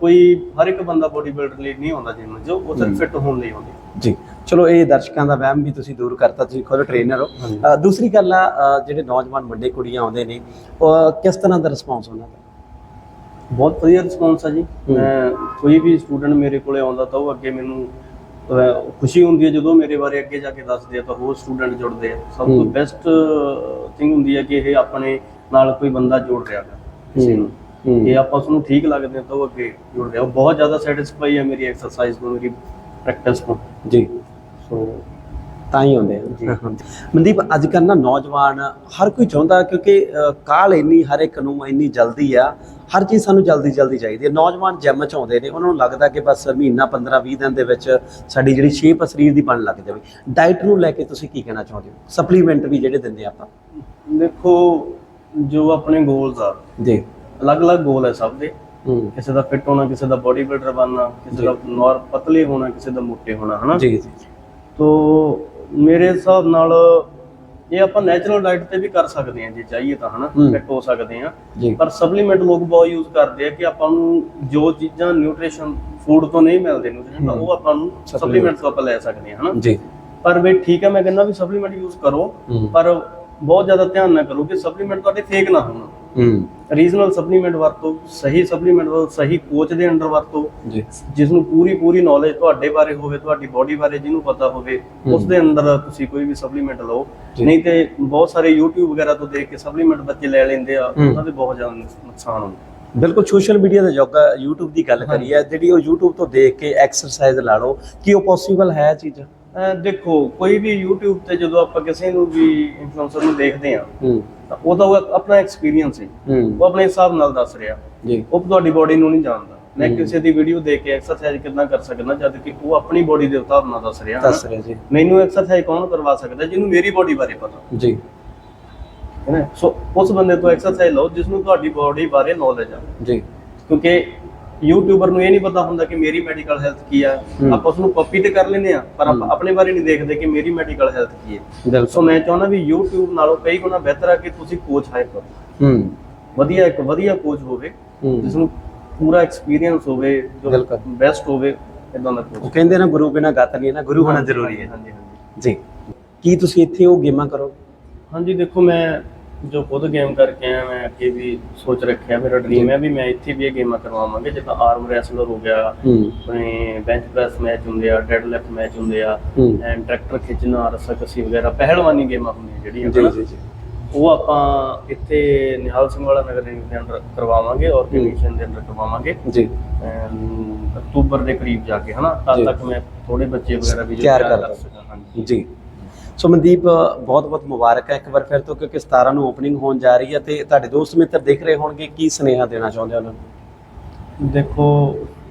ਕੋਈ ਹਰ ਇੱਕ ਬੰਦਾ ਬੋਡੀ ਬਿਲਡਰ ਲਈ ਨਹੀਂ ਆਉਂਦਾ ਜਿਮ ਜੋ ਉਹ ਸਿਰਫ ਫਿੱਟ ਹੋਣ ਲਈ ਆਉਂਦੇ ਜੀ। ਚਲੋ ਇਹ ਦਰਸ਼ਕਾਂ ਦਾ ਵਹਿਮ ਵੀ ਤੁਸੀਂ ਦੂਰ ਕਰਤਾ ਤੁਸੀਂ ਖੁਦ ਟ੍ਰੇਨਰ ਹੋ। ਦੂਸਰੀ ਗੱਲ ਆ ਜਿਹੜੇ ਨੌਜਵਾਨ ਵੱਡੇ ਕੁੜੀਆਂ ਆਉਂਦੇ ਨੇ ਉਹ ਕਿਸ ਤਰ੍ਹਾਂ ਦਾ ਰਿਸਪੌਂਸ ਉਹਨਾਂ ਦਾ? ਬਹੁਤ ਵਧੀਆ ਰਿਸਪੌਂਸ ਆ ਜੀ। ਕੋਈ ਵੀ ਸਟੂਡੈਂਟ ਮੇਰੇ ਕੋਲੇ ਆਉਂਦਾ ਤਾਂ ਉਹ ਅੱਗੇ ਮੈਨੂੰ ਖੁਸ਼ੀ ਹੁੰਦੀ ਹੈ ਜਦੋਂ ਮੇਰੇ ਬਾਰੇ ਅੱਗੇ ਜਾ ਕੇ ਦੱਸਦੇ ਆ ਤਾਂ ਹੋਰ ਸਟੂਡੈਂਟ ਜੁੜਦੇ ਆ। ਸਭ ਤੋਂ। ਬੈਸਟ ਥਿੰਗ ਹੁੰਦੀ ਹੈ ਕਿ ਇਹ ਆਪਣੇ ਨਾਲ ਕੋਈ ਬੰਦਾ ਜੋੜ ਰਿਹਾ ਹੈ ਕਿਸੇ ਨੂੰ। ਹੂੰ। ਇਹ ਆਪਾਂ ਉਸ ਨੂੰ ਠੀਕ ਲੱਗਦੇ ਆ ਤਾਂ ਉਹ ਅੱਗੇ ਜੁੜ ਰਿਹਾ ਉਹ ਬਹੁਤ ਜ਼ਿਆਦਾ ਸੈਟੀਸਫਾਈ ਹੈ ਮੇਰੀ ਐਕਸਰਸਾਈਜ਼ ਤੋਂ ਮੇਰੀ ਪ੍ਰੈਕਟਿਸ ਤੋਂ ਜੀ। ਸੋ ਤਾਂ ਹੀ ਜੀ। ਆ। ਮਨਦੀਪ ਅੱਜ ਕੱਲ੍ਹ ਨਾ ਨੌਜਵਾਨ ਹਰ ਕੋਈ ਚਾਹੁੰਦਾ ਕਿਉਂਕਿ ਅ, ਕਾਹਲ ਇੰਨੀ ਹਰ ਇੱਕ ਨੂੰ ਇੰਨੀ ਜਲਦੀ ਆ। ਹਰ ਚੀਜ਼ ਸਾਨੂੰ ਜਲਦੀ ਜਲਦੀ ਚਾਹੀਦੀ ਹੈ। ਨੌਜਵਾਨ ਜਿਮ ਚ ਆਉਂਦੇ ਨੇ ਉਹਨਾਂ ਨੂੰ ਲੱਗਦਾ ਕਿ ਬਸ ਮਹੀਨਾ 15 20 ਦਿਨ ਦੇ ਵਿੱਚ ਸਾਡੀ ਜਿਹੜੀ ਸ਼ੇਪ ਸਰੀਰ ਦੀ ਬਣਨ ਲੱਗ ਜਾਵੇ। ਡਾਈਟ ਨੂੰ ਲੈ ਕੇ ਤੁਸੀਂ ਕੀ ਕਹਿਣਾ ਚਾਹੁੰਦੇ ਹੋ? ਸਪਲੀਮੈਂਟ ਵੀ ਜਿਹੜੇ ਦਿੰਦੇ ਆਪਾਂ? ਦੇਖੋ ਜੋ ਆਪਣੇ ਗੋਲਸ ਆ ਜੀ। ਅਲੱਗ-ਅਲੱਗ ਗੋਲ ਹੈ ਸਭ ਦੇ। ਹੂੰ। ਕਿਸੇ ਦਾ ਫਿੱਟ ਹੋਣਾ ਕਿਸੇ ਦਾ ਬੋਡੀ ਬਿਲਡਰ ਬਣਨਾ ਕਿਸੇ ਦਾ ਨੌਰ ਪਤਲੇ ਹੋਣਾ ਕਿਸੇ ਦਾ ਮੋਟੇ ਹੋਣਾ ਹਨਾ? ਜੀ ਜੀ। ਤੋ ਮੇਰੇ ਹਿਸਾਬ ਨਾਲ ਇਹ ਆਪਾਂ ਨੈਚੁਰਲ ਡਾਈਟ ਤੇ ਵੀ ਕਰ ਸਕਦੇ ਹਾਂ ਜੇ ਚਾਹੀਏ ਤਾਂ ਹਨਾ। ਫਿੱਟ ਹੋ ਸਕਦੇ ਜੀ। ਪਰ ਸਪਲੀਮੈਂਟ ਲੋਕ ਬਹੁਤ ਯੂਜ਼ ਕਰਦੇ ਆ ਕਿ ਆਪਾਂ ਨੂੰ ਜੋ ਚੀਜ਼ਾਂ ਨਿਊਟ੍ਰੀਸ਼ਨ ਫੂਡ ਤੋਂ ਨਹੀਂ ਮਿਲਦੇ ਨਿਊਟ੍ਰੀਸ਼ਨ ਉਹ ਆਪਾਂ ਨੂੰ ਸਪਲੀਮੈਂਟ ਤੋਂ ਆਪਾਂ ਲੈ ਸਕਦੇ ਹਾਂ ਹਨਾ? ਜੀ। ਪਰ ਵੀ ਠੀਕ ਹੈ ਮੈਂ ਕਹਿੰਦਾ ਵੀ ਸਪਲੀਮੈਂਟ ਯੂਜ਼ ਕਰੋ। ਪਰ ਬਹੁਤ ਜ਼ਿਆਦਾ ਧਿਆਨ ਨਾ ਕਰੋ ਕਿ ਸਪਲੀਮੈਂਟ ਤੁਹਾਡੇ ਫੇਕ ਨਾ ਹੋਣ। ਰੀਜਨਲ ਸਪਲੀਮੈਂਟ ਵਰਤੋ ਸਹੀ ਸਪਲੀਮੈਂਟ ਵਰਤੋ ਸਹੀ ਕੋਚ ਦੇ ਅੰਡਰ ਵਰਤੋ ਜਿਸ ਨੂੰ ਪੂਰੀ ਪੂਰੀ ਨੌਲੇਜ ਤੁਹਾਡੇ ਬਾਰੇ ਹੋਵੇ ਤੁਹਾਡੀ ਬਾਡੀ ਬਾਰੇ ਜਿਹਨੂੰ ਪਤਾ ਹੋਵੇ ਉਸ ਦੇ ਅੰਦਰ ਤੁਸੀਂ ਕੋਈ ਵੀ ਸਪਲੀਮੈਂਟ ਲਓ। ਨਹੀਂ ਤੇ ਬਹੁਤ ਸਾਰੇ YouTube ਵਗੈਰਾ ਤੋਂ ਦੇਖ ਕੇ ਸਪਲੀਮੈਂਟ ਬੱਚੇ ਲੈ ਲੈਂਦੇ ਆ। ਉਹਨਾਂ ਦੇ ਬਹੁਤ ਜ਼ਿਆਦਾ ਨੁਕਸਾਨ ਹੁੰਦਾ ਬਿਲਕੁਲ ਸੋਸ਼ਲ ਮੀਡੀਆ ਦਾ ਯੁੱਗ YouTube ਦੀ ਗੱਲ ਕਰੀ ਹੈ ਜਿਹੜੀ ਉਹ YouTube ਤੋਂ ਦੇਖ ਕੇ ਐਕਸਰਸਾਈਜ਼ ਲਾ ਲਓ ਕੀ ਉਹ ਪੋਸੀਬਲ ਹੈ ਚੀਜ਼? ਦੇਖੋ ਕੋਈ ਵੀ YouTube ਤੇ ਜਦੋਂ ਆਪਾਂ ਕਿਸੇ ਨੂੰ ਵੀ ਇਨਫਲੂਐਂਸਰ ਨੂੰ ਦੇਖਦੇ ਆ ਤਾਂ ਉਹ ਤਾਂ ਉਹ ਆਪਣਾ ਐਕਸਪੀਰੀਅੰਸ ਹੈ। ਉਹ ਆਪਣੇ ਹਿਸਾਬ ਨਾਲ ਦੱਸ ਰਿਹਾ। ਜੀ। ਉਹ ਤੁਹਾਡੀ ਬਾਡੀ ਨੂੰ ਨਹੀਂ ਜਾਣਦਾ। ਮੈਂ। ਕਿਸੇ ਦੀ ਵੀਡੀਓ ਦੇਖ ਕੇ ਐਕਸਰਸਾਈਜ਼ ਕਿੱਦਾਂ ਕਰ ਸਕਦਾ ਜਦ ਕਿ ਉਹ ਆਪਣੀ ਬਾਡੀ ਦੇ ਹਿਸਾਬ ਨਾਲ ਦੱਸ ਰਿਹਾ ਦੱਸ ਰਿਹਾ ਜੀ। ਮੈਨੂੰ ਐਕਸਰਸਾਈਜ਼ ਕੌਣ ਕਰਵਾ ਸਕਦਾ ਜਿਹਨੂੰ ਮੇਰੀ ਬਾਡੀ ਬਾਰੇ ਪਤਾ। ਜੀ। ਹੈ ਨਾ? ਸੋ ਉਸ ਬੰਦੇ ਤੋਂ ਐਕਸਰਸਾਈਜ਼ ਲਓ ਜਿਸ ਨੂੰ ਤੁਹਾਡੀ ਬਾਡੀ ਬਾਰੇ ਨੌਲੇਜ ਆ। ਜੀ। ਕਿਉਂਕਿ ਯੂਟਿਊਬਰ ਨੂੰ ਇਹ ਨਹੀਂ ਪਤਾ ਹੁੰਦਾ ਕਿ ਮੇਰੀ ਮੈਡੀਕਲ ਹੈਲਥ ਕੀ ਆ। ਆਪਾਂ ਉਸ ਨੂੰ ਕਾਪੀ ਤੇ ਕਰ ਲੈਂਦੇ ਆ ਪਰ ਆਪਾਂ। ਆਪਣੇ ਬਾਰੇ ਨਹੀਂ ਦੇਖਦੇ ਕਿ ਮੇਰੀ ਮੈਡੀਕਲ ਹੈਲਥ ਕੀ ਹੈ। ਸੋ ਮੈਂ ਚਾਹੁੰਦਾ ਵੀ YouTube ਨਾਲੋਂ ਕਈ ਗੁਣਾ ਬਿਹਤਰ ਆ ਕਿ ਤੁਸੀਂ ਕੋਚ ਹਾਇਰ ਕਰੋ। ਹੂੰ। ਵਧੀਆ ਇੱਕ ਵਧੀਆ ਕੋਚ ਹੋਵੇ ਜਿਸ ਨੂੰ ਪੂਰਾ ਐਕਸਪੀਰੀਅੰਸ ਹੋਵੇ ਜੋ। ਬੈਸਟ ਹੋਵੇ ਇਦਾਂ ਦਾ ਉਹ ਕੋਚ ਕਹਿੰਦੇ ਨਾ ਗੁਰੂ ਬਿਨਾ ਗਤ ਨਹੀਂ ਨਾ ਗੁਰੂ ਹੋਣਾ ਜ਼ਰੂਰੀ ਹੈ। ਹਾਂਜੀ ਹਾਂਜੀ। ਜੀ। ਕੀ ਤੁਸੀਂ ਇੱਥੇ ਉਹ ਗੇਮਾਂ ਕਰੋ ਹਾਂਜੀ ਦੇਖੋ ਮੈਂ ਜੋ ਖੁਦ ਗੇਮ ਕਰਕੇ ਆਇਆ ਮੈਂ ਅੱਗੇ ਵੀ ਸੋਚ ਰੱਖਿਆ ਮੇਰਾ ਡ੍ਰੀਮ ਹੈ ਵੀ ਮੈਂ ਇੱਥੇ ਵੀ ਇਹ ਗੇਮਾਂ ਕਰਵਾਵਾਂਗੇ। ਜਿੱਦਾਂ ਆਰਮ ਰੈਸਲਰ ਹੋ ਗਿਆ ਆਪਣੇ ਬੈਂਚ ਪ੍ਰੈਸ ਮੈਚ ਹੁੰਦੇ ਆ ਡੈਡ ਲਿਫਟ ਮੈਚ ਹੁੰਦੇ ਆ ਐਂਡ ਟਰੈਕਟਰ ਖਿੱਚਣਾ ਰੱਸਾਕੱਸੀ ਵਗੈਰਾ ਪਹਿਲਵਾਨੀ ਗੇਮਾਂ ਹੁੰਦੀਆਂ ਜਿਹੜੀਆਂ ਜੀ ਜੀ ਜੀ। ਉਹ ਆਪਾਂ ਇੱਥੇ ਨਿਹਾਲ ਸਿੰਘ ਵਾਲਾ ਨਗਰ ਦੇ ਅੰਦਰ ਕਰਵਾਵਾਂਗੇ ਆਰਗੇਨਾਈਜੇਸ਼ਨ ਦੇ ਅੰਦਰ ਕਰਵਾਵਾਂਗੇ। ਜੀ। ਅਕਤੂਬਰ ਦੇ ਕਰੀਬ ਜਾ ਕੇ ਹਨਾ। ਤਦ ਤੱਕ ਮੈਂ ਥੋੜੇ ਬੱਚੇ ਵਗੈਰਾ ਵੀ ਤਿਆਰ ਕਰ ਸਕਾਂ ਜੀ। ਸੋ ਮਨਦੀਪ ਬਹੁਤ ਬਹੁਤ ਮੁਬਾਰਕ ਹੈ ਇੱਕ ਵਾਰ ਫਿਰ ਤੋਂ ਕਿਉਂਕਿ 17 ਨੂੰ ਓਪਨਿੰਗ ਹੋਣ ਜਾ ਰਹੀ ਹੈ ਤੇ ਤੁਹਾਡੇ ਦੋਸਤ ਮਿੱਤਰ ਦੇਖ ਰਹੇ ਹੋਣਗੇ ਕੀ ਸੁਨੇਹਾ ਦੇਣਾ ਚਾਹੁੰਦੇ ਹੋ ਉਹਨਾਂ ਨੂੰ? ਦੇਖੋ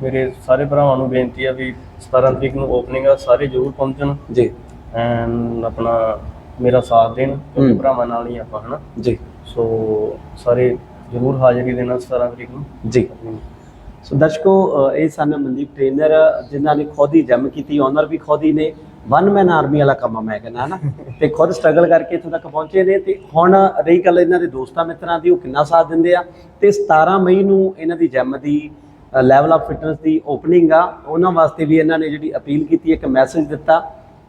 ਮੇਰੇ ਸਾਰੇ ਭਰਾਵਾਂ ਨੂੰ ਬੇਨਤੀ ਆ ਵੀ 17 ਤਰੀਕ ਨੂੰ ਓਪਨਿੰਗ ਆ ਸਾਰੇ ਜ਼ਰੂਰ ਪਹੁੰਚਣ। ਜੀ। ਐਂਡ ਆਪਣਾ ਮੇਰਾ ਸਾਥ ਦੇਣ ਕਿਉਂਕਿ। ਭਰਾਵਾਂ ਨਾਲ ਹੀ ਆਪਾਂ ਹਨਾ? ਜੀ। ਸੋ ਸਾਰੇ ਜ਼ਰੂਰ ਹਾਜ਼ਰੀ ਦੇਣਾ 17 ਤਰੀਕ ਨੂੰ। ਜੀ। ਸੋ ਦਰਸ਼ਕੋ ਇਹ ਸਨ ਮਨਦੀਪ ਟ੍ਰੇਨਰ ਜਿਨ੍ਹਾਂ ਨੇ ਖੁਦ ਹੀ ਜਮ ਕੀਤੀ ਓਨਰ ਵੀ ਖੁਦ ਹੀ ਨੇ। ਵਨ ਮੈਨ ਆਰਮੀ ਵਾਲਾ ਕੰਮ ਆ ਮੈਂ ਕਹਿੰਦਾ ਨਾ ਤੇ ਖੁਦ ਸਟਰਗਲ ਕਰਕੇ ਇੱਥੋਂ ਤੱਕ ਪਹੁੰਚੇ ਨੇ ਤੇ ਹੁਣ ਰਹੀ ਗੱਲ ਇਹਨਾਂ ਦੇ ਦੋਸਤਾਂ ਮਿੱਤਰਾਂ ਦੀ ਉਹ ਕਿੰਨਾ ਸਾਥ ਦਿੰਦੇ ਆ। ਤੇ 17 ਮਈ ਨੂੰ ਇਹਨਾਂ ਦੀ ਜਿਮ ਦੀ ਲੈਵਲ ਆਫ ਫਿਟਨੈਸ ਦੀ ਓਪਨਿੰਗ ਆ। ਉਹਨਾਂ ਵਾਸਤੇ ਵੀ ਇਹਨਾਂ ਨੇ ਜਿਹੜੀ ਅਪੀਲ ਕੀਤੀ ਇੱਕ ਮੈਸੇਜ ਦਿੱਤਾ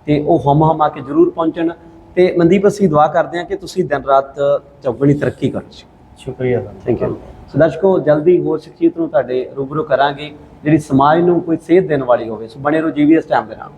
ਤੇ ਉਹ ਹਮ ਹਮ ਆ ਕੇ ਜਰੂਰ ਪਹੁੰਚਣ। ਤੇ ਮਨਦੀਪ ਅਸੀਂ ਦੁਆ ਕਰਦੇ ਹਾਂ ਕਿ ਤੁਸੀਂ ਦਿਨ ਰਾਤ ਚੌਗਣੀ ਤਰੱਕੀ ਕਰੋ। ਸ਼ੁਕਰੀਆ ਥੈਂਕ ਯੂ ਸੋ ਦਰਸ਼ਕੋ ਜਲਦੀ ਹੋਰ ਸ਼ਖਸੀਅਤ ਨੂੰ ਤੁਹਾਡੇ ਰੂਬਰੂ ਕਰਾਂਗੇ। ਜਿਹੜੀ ਸਮਾਜ ਨੂੰ ਕੋਈ ਸੇਧ ਦੇਣ ਵਾਲੀ ਹੋਵੇ ਸੋ ਬਣੇ ਰਹੋ ਜੀਵੀਐਸ ਟਾਈਮ ਦੇ ਨਾਲ।